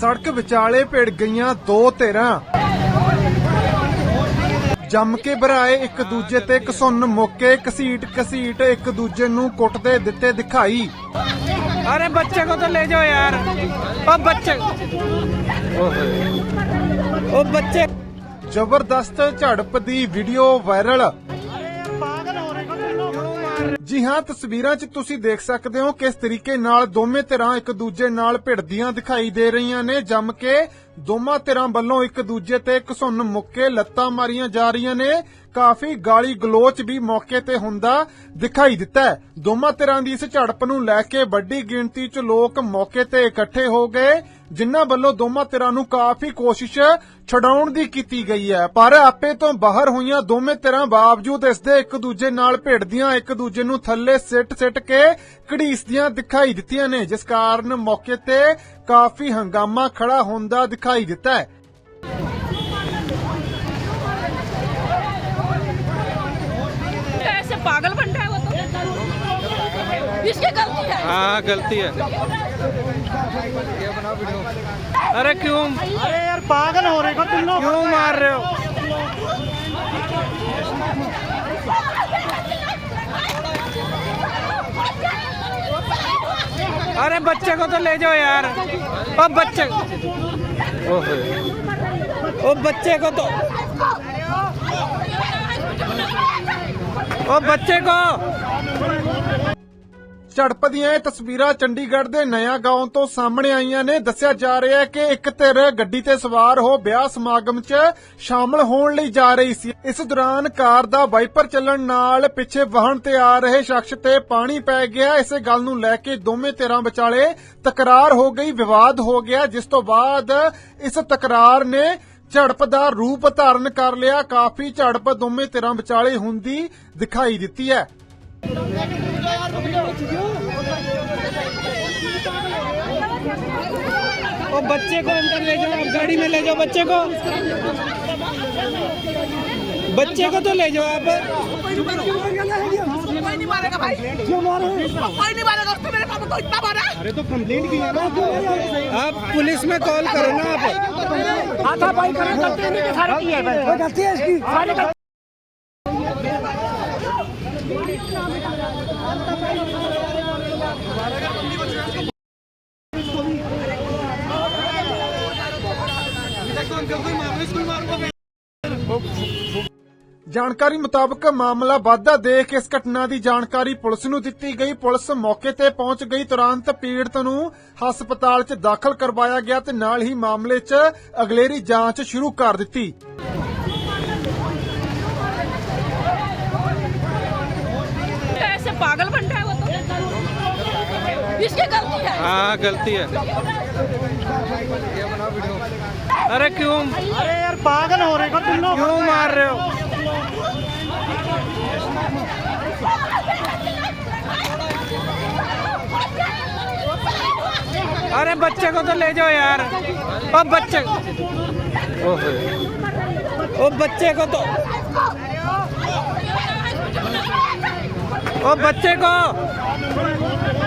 ਸੜਕ ਵਿਚਾਲੇ ਭਿੜ ਗਈਆਂ ਦੋ ਧਿਰਾਂ। ਜੰਮ ਕੇ ਭਰਾਏ ਇੱਕ ਦੂਜੇ ਤੇ ਕਸੁੰਨ ਮੁੱਕੇ ਕਸੀਟ ਕਸੀਟ ਇੱਕ ਦੂਜੇ ਨੂੰ ਕੁੱਟਦੇ ਦਿੱਤੇ ਦਿਖਾਈ। ਅਰੇ ਬੱਚੇ ਕੋ ਤਾਂ ਲੈ ਜਾਓ ਯਾਰ। ਉਹ ਬੱਚੇ ਉਹ ਬੱਚੇ ਜ਼ਬਰਦਸਤ ਝੜਪ ਦੀ ਵੀਡੀਓ ਵਾਇਰਲ ਜੀ ਹਾਂ, ਤਸਵੀਰਾਂ 'ਚ ਤੁਸੀਂ ਦੇਖ ਸਕਦੇ ਹੋ ਕਿਸ ਤਰੀਕੇ ਨਾਲ ਦੋਵੇਂ ਧਿਰਾਂ ਇੱਕ ਦੂਜੇ ਨਾਲ ਭਿੜਦੀਆਂ ਦਿਖਾਈ ਦੇ ਰਹੀਆਂ ਨੇ, ਜੰਮ ਕੇ ਦੋਵਾਂ ਧਿਰਾਂ ਵੱਲੋਂ ਇੱਕ ਦੂਜੇ ਤੇ ਘਸੁੰਨ ਮੁੱਕੇ ਲੱਤਾਂ ਮਾਰੀਆਂ ਜਾ ਰਹੀਆਂ ਨੇ। ਕਾਫੀ ਗਾਲੀ ਗਲੋਚ ਵੀ ਮੌਕੇ ਤੇ ਹੁੰਦਾ ਦਿਖਾਈ ਦਿੱਤਾ ਹੈ। ਦੋਵਾਂ ਧਿਰਾਂ ਦੀ ਇਸ ਝੜਪ ਨੂੰ ਲੈ ਕੇ ਵੱਡੀ ਗਿਣਤੀ 'ਚ ਲੋਕ ਮੌਕੇ ਤੇ ਇਕੱਠੇ ਹੋ ਗਏ, ਜਿਨ੍ਹਾਂ ਵੱਲੋਂ ਦੋਵਾਂ ਧਿਰਾਂ ਨੂੰ ਕਾਫੀ ਕੋਸ਼ਿਸ਼ ਛਡਾਉਣ ਦੀ ਕੀਤੀ ਗਈ ਹੈ। ਪਰ ਆਪੇ ਤੋਂ ਬਾਹਰ ਹੋਈਆਂ ਦੋਵੇਂ ਧਿਰਾਂ ਬਾਵਜੂਦ ਇਸ ਦੇ ਇੱਕ ਦੂਜੇ ਨਾਲ ਭਿੜਦੀਆਂ, ਇੱਕ ਦੂਜੇ ਨੂੰ ਥੱਲੇ ਸਿੱਟ-ਸਿੱਟ ਕੇ ਘੜੀਸਦੀਆਂ ਦਿਖਾਈ ਦਿੱਤੀਆਂ ਨੇ, ਜਿਸ ਕਾਰਨ ਮੌਕੇ ਤੇ ਕਾਫੀ ਹੰਗਾਮਾ ਖੜਾ ਹੁੰਦਾ ਦਿਖਾਈ ਦਿੱਤਾ ਹੈ। पागल बन रहा है वो तो। इसकी गलती है। हाँ गलती है। अरे क्यों? अरे यार पागल हो रहे हो तुम लोग। क्यों मार रहे हो? अरे बच्चे को तो ले जाओ यार। ओ बच्चे ओ बच्चे को तो ਉਹ ਬੱਚੇ ਕੋ। ਝੜਪਦੀਆਂ ਇਹ ਤਸਵੀਰਾਂ ਚੰਡੀਗੜ੍ਹ ਦੇ ਨਇਆ گاਉਂ ਤੋਂ ਸਾਹਮਣੇ ਆਈਆਂ ਨੇ। ਦੱਸਿਆ ਜਾ ਰਿਹਾ ਹੈ ਕਿ ਇੱਕ ਧਿਰ ਗੱਡੀ ਤੇ ਸਵਾਰ ਹੋ ਵਿਆਹ ਸਮਾਗਮ 'ਚ ਸ਼ਾਮਲ ਹੋਣ ਲਈ ਜਾ ਰਹੀ ਸੀ। ਇਸ ਦੌਰਾਨ ਕਾਰ ਦਾ ਵਾਈਪਰ ਚੱਲਣ ਨਾਲ ਪਿੱਛੇ ਵਾਹਨ ਤੇ ਆ ਰਹੇ ਸ਼ਖਸ ਤੇ ਪਾਣੀ ਪੈ ਗਿਆ। ਇਸੇ ਗੱਲ ਨੂੰ ਲੈ ਕੇ ਦੋਵੇਂ ਧਿਰਾਂ ਵਿਚਾਲੇ ਤਕਰਾਰ ਹੋ ਗਈ, ਵਿਵਾਦ ਹੋ ਗਿਆ, ਜਿਸ ਤੋਂ ਬਾਅਦ ਇਸ ਤਕਰਾਰ ਨੇ ਝੜਪ ਦਾ ਰੂਪ ਧਾਰਨ ਕਰ ਲਿਆ ਕਾਫੀ ਝੜਪ ਦੋਵੇਂ ਧਿਰਾਂ ਵਿਚਾਲੇ ਹੁੰਦੀ ਦਿਖਾਈ ਦਿੱਤੀ ਹੈ ओ बच्चे को अंदर ले जाओ आप गाड़ी में ले जाओ बच्चे को बच्चे को तो ले जाओ आप कोई नहीं मारेगा भाई। क्यों मारे कोई नहीं मारेगा उसने मेरे पापा को इतना मारा। अरे तो कंप्लेंट की है। आप पुलिस में कॉल करो ना आप। हाथापाई कर गलती नहीं सारी की है भाई। गलती है इसकी। सारी गलती ਜਾਣਕਾਰੀ ਮੁਤਾਬਕ ਮਾਮਲਾ ਵਾਧਾ ਦੇਖ ਇਸ ਘਟਨਾ ਦੀ ਜਾਣਕਾਰੀ ਪੁਲਿਸ ਨੂੰ ਦਿੱਤੀ ਗਈ ਪੁਲਿਸ ਮੌਕੇ ਤੇ ਪਹੁੰਚ ਗਈ ਤੁਰੰਤ ਪੀੜਤ ਨੂੰ ਹਸਪਤਾਲ 'ਚ ਦਾਖਲ ਕਰਵਾਇਆ ਗਿਆ ਤੇ ਨਾਲ ਹੀ ਮਾਮਲੇ 'ਚ ਅਗਲੇਰੀ ਜਾਂਚ ਸ਼ੁਰੂ ਕਰ ਦਿੱਤੀ ऐसे पागल बन रहा है वो तो इसकी गलती है हाँ गलती है अरे क्यों अरे यार पागल हो रहे हो तुम लोग क्यों मार रहे हो अरे बच्चे को तो ले जाओ यार ओ बच्चे ओ बच्चे को तो ओ बच्चे को